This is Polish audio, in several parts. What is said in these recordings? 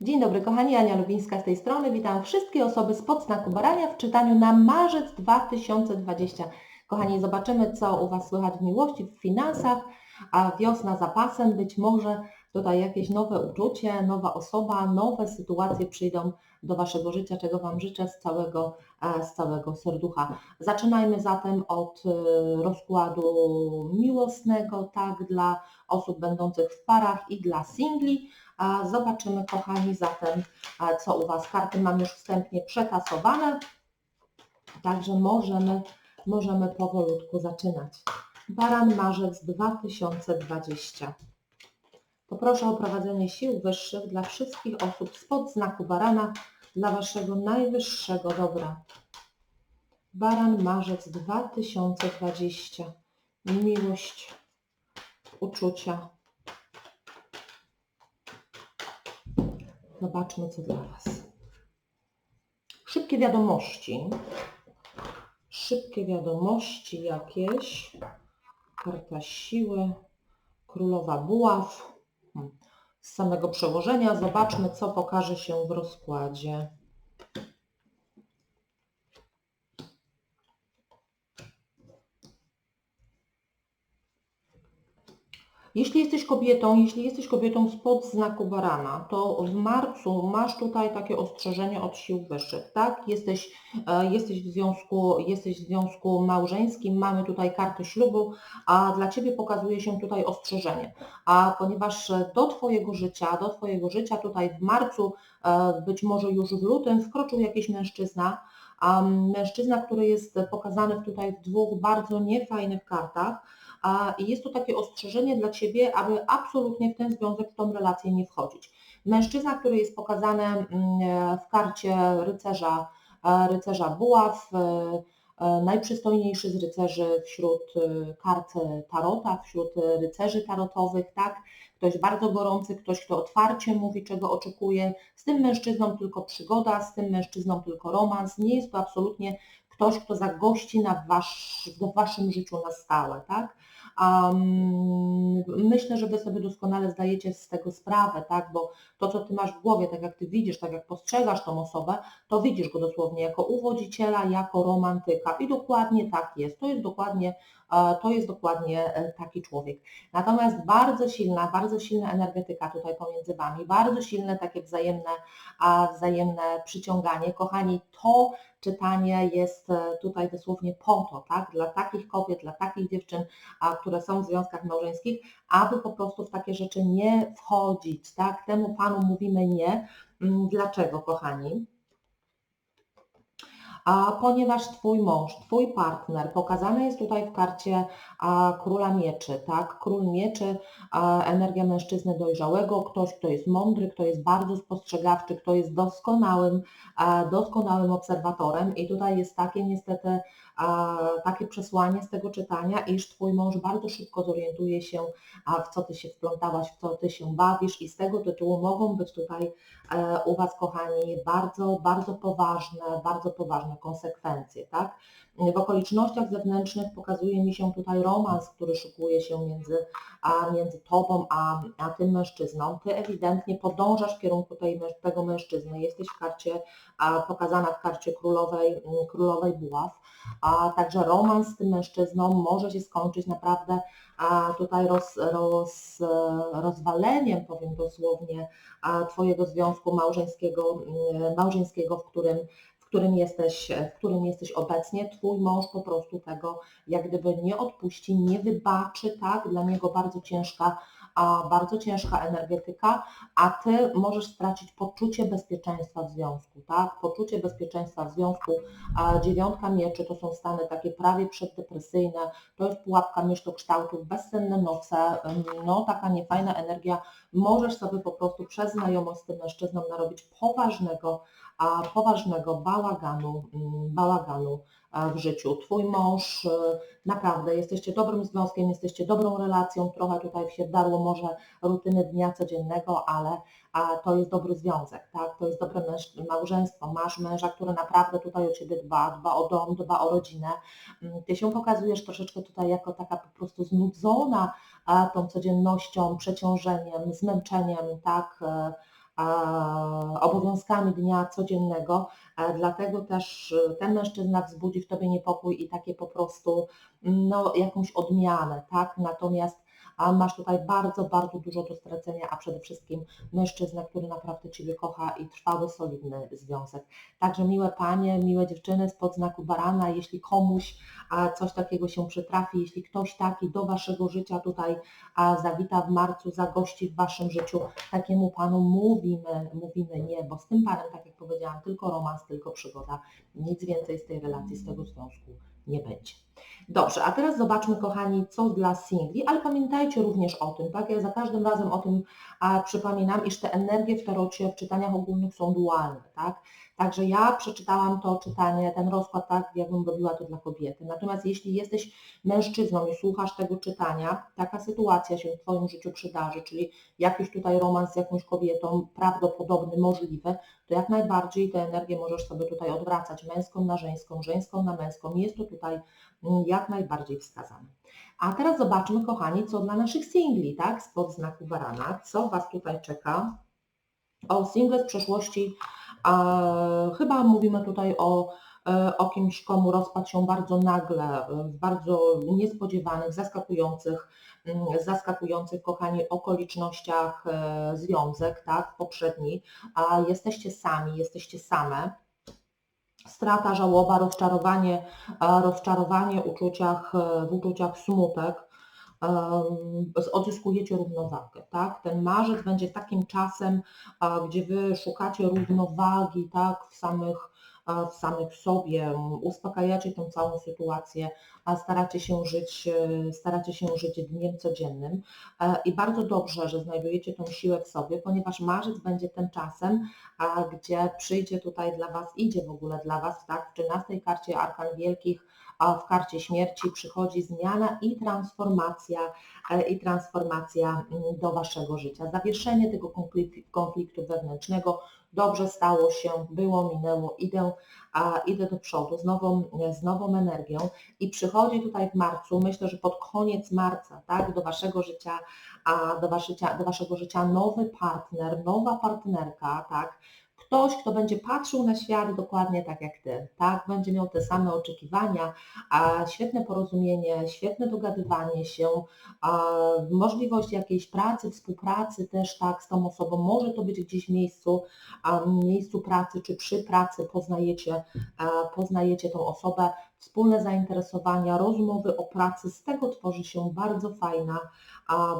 Dzień dobry kochani, Ania Lubińska z tej strony. Witam wszystkie osoby z podznaku Barania w czytaniu na marzec 2020. Kochani, zobaczymy co u Was słychać w miłości, w finansach, a wiosna za pasem, być może tutaj jakieś nowe uczucie, nowa osoba, nowe sytuacje przyjdą do Waszego życia, czego Wam życzę z całego, e, z całego serducha. Zaczynajmy zatem od e, rozkładu miłosnego, tak, dla osób będących w parach i dla singli. Zobaczymy, kochani, zatem, co u Was. Karty mam już wstępnie przetasowane, także możemy, możemy powolutku zaczynać. Baran Marzec 2020. Poproszę o prowadzenie sił wyższych dla wszystkich osób spod znaku Barana, dla Waszego najwyższego dobra. Baran Marzec 2020. Miłość, uczucia, Zobaczmy, co dla Was. Szybkie wiadomości. Szybkie wiadomości jakieś. Karta siły. Królowa buław. Hmm. Z samego przełożenia zobaczmy, co pokaże się w rozkładzie. Jeśli jesteś kobietą, jeśli jesteś kobietą spod znaku barana, to w marcu masz tutaj takie ostrzeżenie od sił wyższych, tak? Jesteś, e, jesteś, w, związku, jesteś w związku małżeńskim, mamy tutaj kartę ślubu, a dla Ciebie pokazuje się tutaj ostrzeżenie. A ponieważ do Twojego życia, do Twojego życia tutaj w marcu, e, być może już w lutym wkroczył jakiś mężczyzna, mężczyzna, który jest pokazany tutaj w dwóch bardzo niefajnych kartach, i jest to takie ostrzeżenie dla Ciebie, aby absolutnie w ten związek, w tą relację nie wchodzić. Mężczyzna, który jest pokazany mm, w karcie rycerza, e, rycerza buław, e, e, najprzystojniejszy z rycerzy wśród kart tarota, wśród rycerzy tarotowych, tak? Ktoś bardzo gorący, ktoś, kto otwarcie mówi, czego oczekuje. Z tym mężczyzną tylko przygoda, z tym mężczyzną tylko romans. Nie jest to absolutnie ktoś, kto zagości na wasz, w waszym życiu na stałe, tak? Um, myślę, że Wy sobie doskonale zdajecie z tego sprawę, tak? bo to, co Ty masz w głowie, tak jak Ty widzisz, tak jak postrzegasz tą osobę, to widzisz go dosłownie jako uwodziciela, jako romantyka i dokładnie tak jest. To jest dokładnie, e, to jest dokładnie e, taki człowiek. Natomiast bardzo silna, bardzo silna energetyka tutaj pomiędzy Wami, bardzo silne takie wzajemne, wzajemne przyciąganie. Kochani, to czytanie jest e, tutaj dosłownie po to, tak, dla takich kobiet, dla takich dziewczyn, które są w związkach małżeńskich, aby po prostu w takie rzeczy nie wchodzić, tak, temu Panu mówimy nie. Mm, dlaczego, kochani? a ponieważ Twój mąż, Twój partner, pokazany jest tutaj w karcie a, Króla Mieczy, tak? Król Mieczy, a, energia mężczyzny dojrzałego, ktoś, kto jest mądry, kto jest bardzo spostrzegawczy, kto jest doskonałym, a, doskonałym obserwatorem i tutaj jest takie niestety takie przesłanie z tego czytania, iż Twój mąż bardzo szybko zorientuje się, w co Ty się wplątałaś, w co Ty się bawisz i z tego tytułu mogą być tutaj e, u Was, kochani, bardzo, bardzo poważne, bardzo poważne konsekwencje, tak? W okolicznościach zewnętrznych pokazuje mi się tutaj romans, który szukuje się między, a, między Tobą a, a tym mężczyzną. Ty ewidentnie podążasz w kierunku tej, tego mężczyzny. Jesteś w karcie, a, pokazana w karcie królowej, królowej buław. A także romans z tym mężczyzną może się skończyć naprawdę a tutaj roz, roz, rozwaleniem, powiem dosłownie, a Twojego związku małżeńskiego, małżeńskiego, w którym którym jesteś, w którym jesteś obecnie, twój mąż po prostu tego jak gdyby nie odpuści, nie wybaczy, tak? Dla niego bardzo ciężka, a bardzo ciężka energetyka, a ty możesz stracić poczucie bezpieczeństwa w związku, tak? Poczucie bezpieczeństwa w związku, a dziewiątka mieczy to są stany takie prawie przeddepresyjne, to jest pułapka myślokształtów, bezsenne noce, no taka niefajna energia, możesz sobie po prostu przez znajomość z tym mężczyzną narobić poważnego, poważnego bałaganu, mm, bałaganu e, w życiu. Twój mąż, e, naprawdę, jesteście dobrym związkiem, jesteście dobrą relacją, trochę tutaj się wdarło może rutyny dnia codziennego, ale to jest dobry związek, tak? To jest dobre małżeństwo. Masz męża, który naprawdę tutaj o Ciebie dba, dba o dom, dba o rodzinę. Mm, ty się pokazujesz troszeczkę tutaj jako taka po prostu znudzona tą codziennością, przeciążeniem, zmęczeniem, tak? Obowiązkami dnia codziennego, e, dlatego też e, ten mężczyzna wzbudzi w Tobie niepokój i takie po prostu no, jakąś odmianę, tak? Natomiast a masz tutaj bardzo, bardzo dużo do stracenia, a przede wszystkim mężczyzna, który naprawdę Ciebie kocha i trwały, solidny związek. Także miłe panie, miłe dziewczyny spod znaku barana, jeśli komuś coś takiego się przytrafi, jeśli ktoś taki do Waszego życia tutaj zawita w marcu, zagości w Waszym życiu, takiemu panu mówimy, mówimy nie, bo z tym panem, tak jak powiedziałam, tylko romans, tylko przygoda, nic więcej z tej relacji, z tego związku nie będzie. Dobrze, a teraz zobaczmy, kochani, co dla singli, ale pamiętajcie również o tym, tak? Ja za każdym razem o tym a, przypominam, iż te energie w tarocie, w czytaniach ogólnych są dualne, tak? Także ja przeczytałam to czytanie, ten rozkład tak, jakbym robiła to dla kobiety. Natomiast jeśli jesteś mężczyzną i słuchasz tego czytania, taka sytuacja się w Twoim życiu przydarzy, czyli jakiś tutaj romans z jakąś kobietą, prawdopodobny, możliwy, to jak najbardziej tę energię możesz sobie tutaj odwracać, męską na żeńską, żeńską na męską. Jest to tutaj jak najbardziej wskazane. A teraz zobaczmy, kochani, co dla naszych singli, tak, spod znaku barana, co Was tutaj czeka. O, single z przeszłości Chyba mówimy tutaj o, e, o kimś, komu rozpadł się bardzo nagle, w bardzo niespodziewanych, zaskakujących, zaskakujących, kochani, okolicznościach e, związek, tak, poprzedni, a jesteście sami, jesteście same. Strata, żałoba, rozczarowanie, rozczarowanie uczuciach, w uczuciach smutek, odzyskujecie równowagę. Tak? Ten marzec będzie takim czasem, gdzie Wy szukacie równowagi tak? w samych w samych sobie, uspokajacie tę całą sytuację, a staracie się żyć, e, staracie się żyć dniem codziennym e, i bardzo dobrze, że znajdujecie tą siłę w sobie, ponieważ marzec będzie tym czasem, gdzie przyjdzie tutaj dla Was, idzie w ogóle dla Was, tak, w 13 karcie Arkan Wielkich, a w karcie śmierci przychodzi zmiana i transformacja, e, i transformacja mm, do Waszego życia. Zawieszenie tego konfliktu wewnętrznego, dobrze stało się, było, minęło, idę, a, idę do przodu z nową, z nową energią i przychodzi tutaj w marcu, myślę, że pod koniec marca, tak, do Waszego życia, a do, do Waszego życia nowy partner, nowa partnerka, tak, ktoś, kto będzie patrzył na świat dokładnie tak jak Ty, tak? Będzie miał te same oczekiwania, a świetne porozumienie, świetne dogadywanie się, możliwość jakiejś pracy, współpracy też tak z tą osobą. Może to być gdzieś w miejscu, miejscu pracy czy przy pracy poznajecie, poznajecie tą osobę, wspólne zainteresowania, rozmowy o pracy, z tego tworzy się bardzo fajna,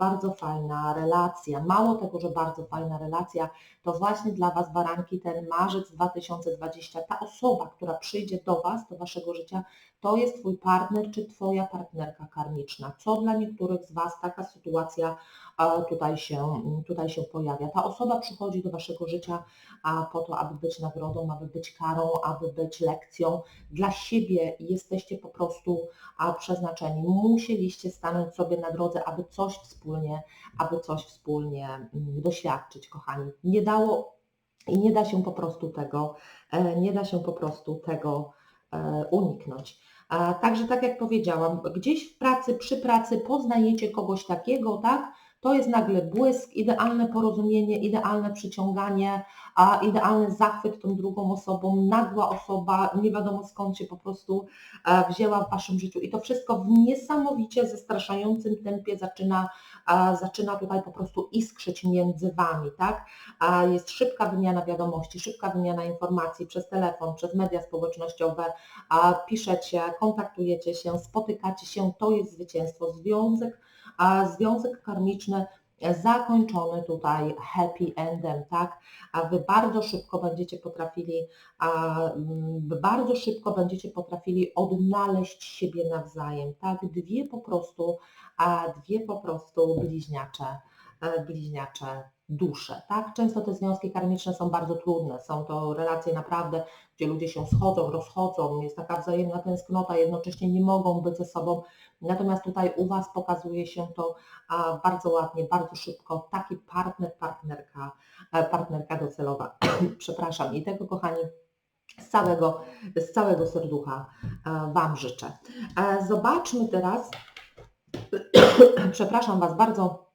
bardzo fajna relacja. Mało tego, że bardzo fajna relacja, to właśnie dla Was baranki ten marzec 2020, ta osoba, która przyjdzie do Was, do Waszego życia, to jest Twój partner czy Twoja partnerka karmiczna. Co dla niektórych z Was taka sytuacja tutaj się, tutaj się pojawia. Ta osoba przychodzi do Waszego życia po to, aby być nagrodą, aby być karą, aby być lekcją. Dla siebie jesteście po prostu przeznaczeni. Musieliście stanąć sobie na drodze, aby coś wspólnie, aby coś wspólnie mm, doświadczyć, kochani. Nie dało i nie da się po prostu tego, e, nie da się po prostu tego e, uniknąć. Także tak jak powiedziałam, gdzieś w pracy, przy pracy poznajecie kogoś takiego, tak? To jest nagle błysk, idealne porozumienie, idealne przyciąganie, a idealny zachwyt tą drugą osobą, nagła osoba, nie wiadomo skąd się po prostu e, wzięła w Waszym życiu. I to wszystko w niesamowicie zastraszającym tempie zaczyna, zaczyna tutaj po prostu iskrzyć między Wami, tak? Jest szybka wymiana wiadomości, szybka wymiana informacji przez telefon, przez media społecznościowe, piszecie, kontaktujecie się, spotykacie się, to jest zwycięstwo. Związek a związek karmiczny zakończony tutaj happy endem, tak? A Wy bardzo szybko będziecie potrafili, mm, bardzo szybko będziecie potrafili odnaleźć siebie nawzajem, tak? Dwie po prostu, a dwie po prostu bliźniacze, e, bliźniacze dusze. Tak? Często te związki karmiczne są bardzo trudne, są to relacje naprawdę, gdzie ludzie się schodzą, rozchodzą, jest taka wzajemna tęsknota, jednocześnie nie mogą być ze sobą. Natomiast tutaj u Was pokazuje się to bardzo ładnie, bardzo szybko, taki partner, partnerka, e, partnerka docelowa. Przepraszam i tego kochani z całego, z całego serducha e, Wam życzę. E, zobaczmy teraz, przepraszam Was bardzo,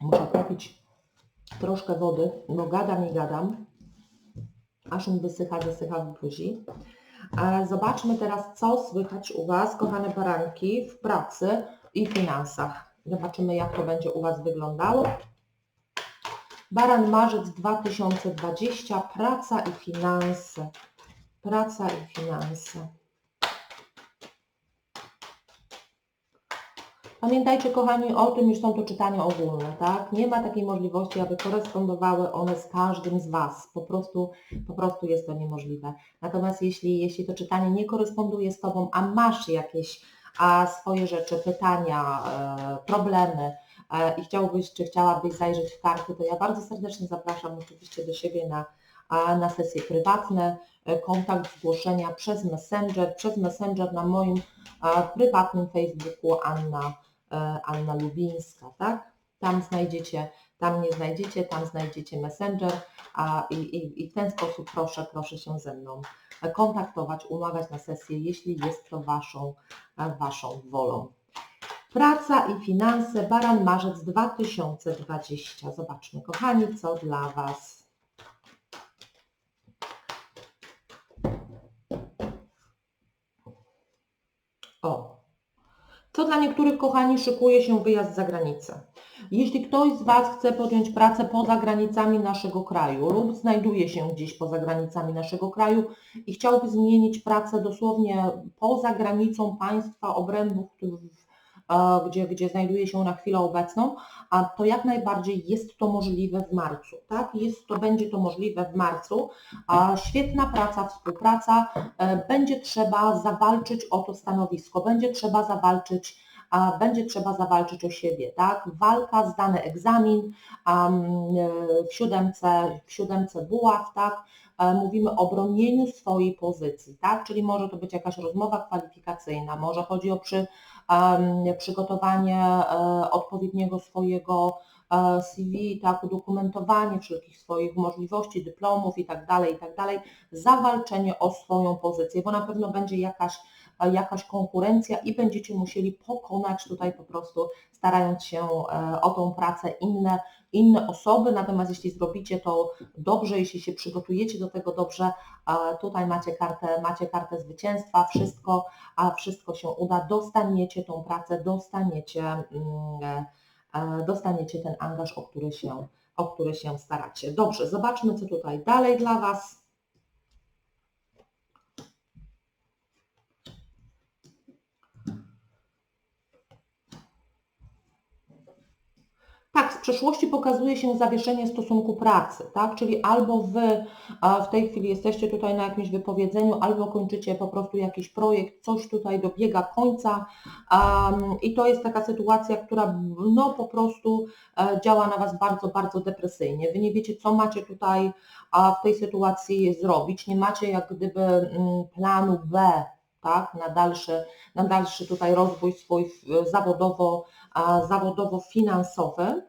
Muszę trafić troszkę wody, bo gadam i gadam, aż mi wysycha, wysycha w buzi. E, Zobaczmy teraz, co słychać u Was, kochane baranki, w pracy i finansach. Zobaczymy, jak to będzie u Was wyglądało. Baran marzec 2020, praca i finanse. Praca i finanse. Pamiętajcie, kochani, o tym, już są to czytania ogólne, tak? Nie ma takiej możliwości, aby korespondowały one z każdym z Was. Po prostu, po prostu jest to niemożliwe. Natomiast jeśli, jeśli to czytanie nie koresponduje z Tobą, a masz jakieś a swoje rzeczy, pytania, e, problemy e, i chciałbyś, czy chciałabyś zajrzeć w karty, to ja bardzo serdecznie zapraszam oczywiście do siebie na, na sesje prywatne, e, kontakt, zgłoszenia przez Messenger, przez Messenger na moim prywatnym Facebooku Anna Anna Lubińska, tak? Tam znajdziecie, tam nie znajdziecie, tam znajdziecie Messenger a, i, i, i w ten sposób proszę, proszę się ze mną kontaktować, umawiać na sesję, jeśli jest to Waszą, e, waszą wolą. Praca i finanse, Baran Marzec 2020. Zobaczmy, kochani, co dla Was. O, co dla niektórych kochani szykuje się wyjazd za granicę. Jeśli ktoś z Was chce podjąć pracę poza granicami naszego kraju lub znajduje się gdzieś poza granicami naszego kraju i chciałby zmienić pracę dosłownie poza granicą państwa obrębu, gdzie, gdzie znajduje się na chwilę obecną, a to jak najbardziej jest to możliwe w marcu. Tak? Jest to, będzie to możliwe w marcu. A świetna praca, współpraca. E, będzie trzeba zawalczyć o to stanowisko, będzie trzeba zawalczyć a będzie trzeba zawalczyć o siebie, tak? Walka, zdany egzamin um, w siódemce, w siódemce buław, tak? E, mówimy o bronieniu swojej pozycji, tak? Czyli może to być jakaś rozmowa kwalifikacyjna, może chodzi o przy, przygotowanie e, odpowiedniego swojego e, CV, tak, udokumentowanie wszelkich swoich możliwości, dyplomów i tak dalej, i tak zawalczenie o swoją pozycję, bo na pewno będzie jakaś, e, jakaś konkurencja i będziecie musieli pokonać tutaj po prostu, starając się o tą pracę inne, inne osoby, natomiast jeśli zrobicie to dobrze, jeśli się przygotujecie do tego dobrze, tutaj macie kartę, macie kartę zwycięstwa, wszystko, wszystko się uda, dostaniecie tą pracę, dostaniecie, mm, e, e, dostaniecie ten angaż, o który się, o który się staracie. Dobrze, zobaczmy, co tutaj dalej dla Was. Tak, z przeszłości pokazuje się zawieszenie stosunku pracy, tak? Czyli albo Wy w tej chwili jesteście tutaj na jakimś wypowiedzeniu, albo kończycie po prostu jakiś projekt, coś tutaj dobiega końca um, i to jest taka sytuacja, która no po prostu e, działa na Was bardzo, bardzo depresyjnie. Wy nie wiecie, co macie tutaj w tej sytuacji zrobić, nie macie jak gdyby mm, planu B, tak, na dalszy, na dalszy tutaj rozwój swój zawodowo, zawodowo-finansowy.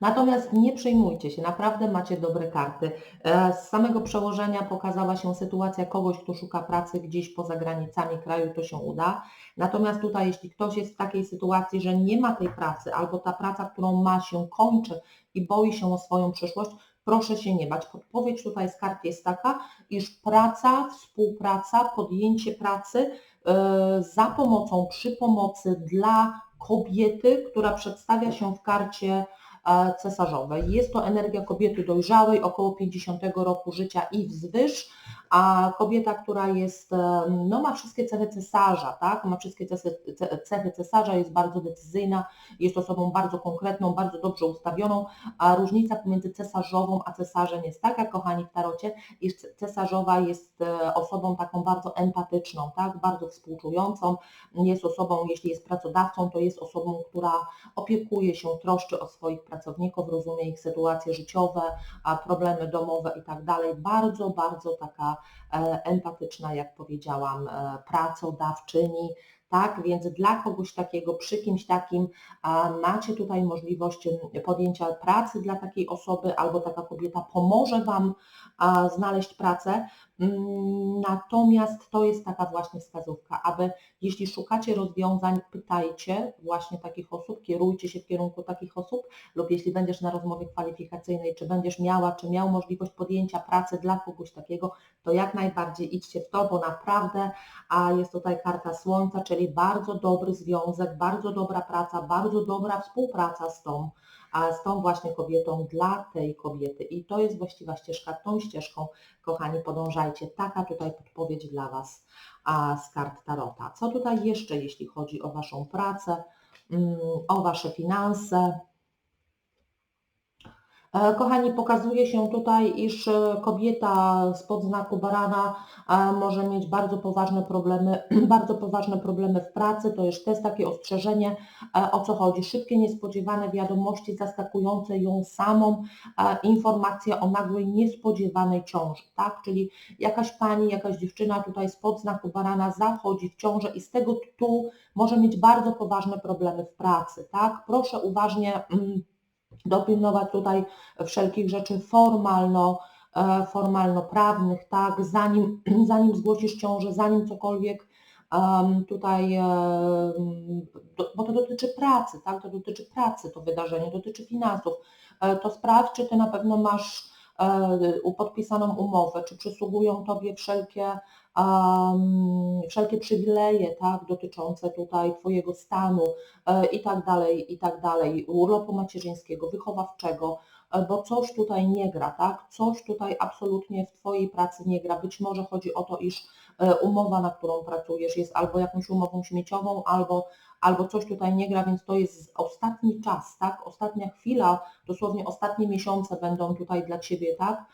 Natomiast nie przejmujcie się, naprawdę macie dobre karty. E, z samego przełożenia pokazała się sytuacja kogoś, kto szuka pracy gdzieś poza granicami kraju, to się uda. Natomiast tutaj, jeśli ktoś jest w takiej sytuacji, że nie ma tej pracy, albo ta praca, którą ma się kończy i boi się o swoją przyszłość, proszę się nie bać. Podpowiedź tutaj z kart jest taka, iż praca, współpraca, podjęcie pracy e, za pomocą, przy pomocy dla kobiety, która przedstawia się w karcie cesarzowej. Jest to energia kobiety dojrzałej, około 50 roku życia i wzwyż, a kobieta, która jest, no ma wszystkie cechy cesarza, tak, ma wszystkie cechy cesarza, jest bardzo decyzyjna, jest osobą bardzo konkretną, bardzo dobrze ustawioną, a różnica pomiędzy cesarzową a cesarzem jest taka, kochani w tarocie, iż cesarzowa jest e, osobą taką bardzo empatyczną, tak, bardzo współczującą, jest osobą, jeśli jest pracodawcą, to jest osobą, która opiekuje się, troszczy o swoich pracowników, rozumie ich sytuacje życiowe, problemy domowe i tak dalej, bardzo, bardzo taka E, empatyczna, jak powiedziałam, e, pracodawczyni, tak, więc dla kogoś takiego, przy kimś takim macie tutaj możliwość podjęcia pracy dla takiej osoby albo taka kobieta pomoże Wam znaleźć pracę. Mm, Natomiast to jest taka właśnie wskazówka, aby jeśli szukacie rozwiązań, pytajcie właśnie takich osób, kierujcie się w kierunku takich osób lub jeśli będziesz na rozmowie kwalifikacyjnej, czy będziesz miała, czy miał możliwość podjęcia pracy dla kogoś takiego, to jak najbardziej idźcie w to, bo naprawdę a jest tutaj karta Słońca, czyli bardzo dobry związek, bardzo dobra praca, bardzo dobra współpraca z tą, a z tą właśnie kobietą dla tej kobiety. I to jest właściwa ścieżka. Tą ścieżką, kochani, podążajcie. Taka tutaj podpowiedź dla Was z kart Tarota. Co tutaj jeszcze, jeśli chodzi o Waszą pracę, mm, o Wasze finanse? E, Kochani, pokazuje się tutaj, iż e, kobieta spod znaku barana e, może mieć bardzo poważne problemy, bardzo poważne problemy w pracy. To jest też takie ostrzeżenie, o co chodzi. Szybkie, niespodziewane wiadomości, zaskakujące ją samą, informacja o nagłej, niespodziewanej ciąży, tak? Czyli jakaś pani, jakaś dziewczyna tutaj spod znaku barana zachodzi w ciążę i z tego tytułu może mieć bardzo poważne problemy w pracy, tak? Proszę uważnie mm, dopilnować tutaj wszelkich rzeczy formalno, e, formalno-prawnych, tak, zanim, zanim zgłosisz ciążę, zanim cokolwiek tutaj, do, bo to dotyczy pracy, tak, to dotyczy pracy to wydarzenie, dotyczy finansów, E, to sprawdź, czy Ty na pewno masz e, podpisaną umowę, czy przysługują Tobie wszelkie, em, wszelkie przywileje, tak, dotyczące tutaj Twojego stanu, e, i tak dalej, i tak dalej, urlopu macierzyńskiego, wychowawczego, e, bo coś tutaj nie gra, tak? Coś tutaj absolutnie w Twojej pracy nie gra. Być może chodzi o to, iż e, umowa, na którą pracujesz, jest albo jakąś umową śmieciową, albo, albo coś tutaj nie gra, więc to jest ostatni czas, tak? Ostatnia chwila, dosłownie ostatnie miesiące będą tutaj dla Ciebie, tak?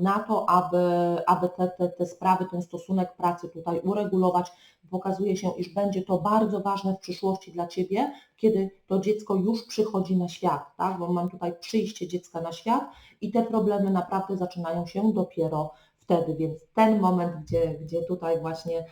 Na to, aby, aby te, te, te sprawy, ten stosunek pracy tutaj uregulować, pokazuje się, iż będzie to bardzo ważne w przyszłości dla Ciebie, kiedy to dziecko już przychodzi na świat, tak? bo mam tutaj przyjście dziecka na świat i te problemy naprawdę zaczynają się dopiero wtedy, więc ten moment, gdzie, gdzie tutaj właśnie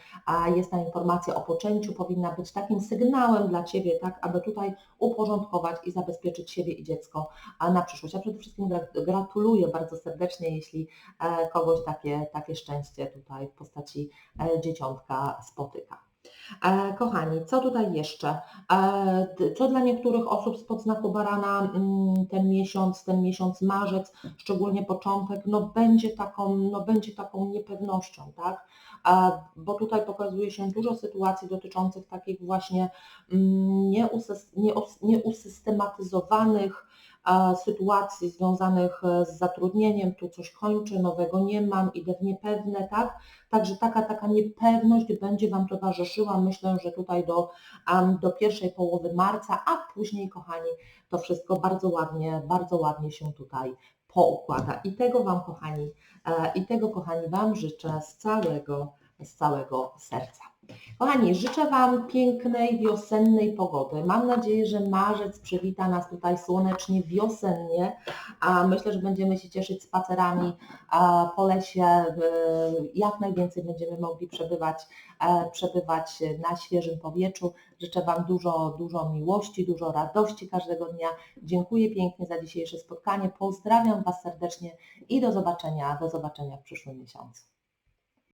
jest ta informacja o poczęciu, powinna być takim sygnałem dla Ciebie, tak, aby tutaj uporządkować i zabezpieczyć siebie i dziecko na przyszłość. Ja przede wszystkim gra- gratuluję bardzo serdecznie, jeśli e, kogoś takie, takie szczęście tutaj w postaci e, dzieciątka spotyka. E, Kochani, co tutaj jeszcze? E, Co dla niektórych osób spod znaku barana mm, ten miesiąc, ten miesiąc marzec, szczególnie początek, no będzie taką, no będzie taką niepewnością, tak? E, Bo tutaj pokazuje się dużo sytuacji dotyczących takich właśnie mm, nieusys- nieus- nieusystematyzowanych sytuacji związanych e, z zatrudnieniem, tu coś kończę, nowego nie mam, idę w niepewne, tak? Także taka, taka niepewność będzie Wam towarzyszyła, myślę, że tutaj do, do pierwszej połowy marca, a później, kochani, to wszystko bardzo ładnie, bardzo ładnie się tutaj poukłada. I tego Wam, kochani, e, i tego, kochani, Wam życzę z całego, z całego serca. Kochani, życzę Wam pięknej, wiosennej pogody. Mam nadzieję, że marzec przywita nas tutaj słonecznie, wiosennie, a myślę, że będziemy się cieszyć spacerami po lesie, jak najwięcej będziemy mogli przebywać, e, przebywać na świeżym powietrzu. Życzę Wam dużo, dużo miłości, dużo radości każdego dnia. Dziękuję pięknie za dzisiejsze spotkanie. Pozdrawiam Was serdecznie i do zobaczenia, do zobaczenia w przyszłym miesiącu.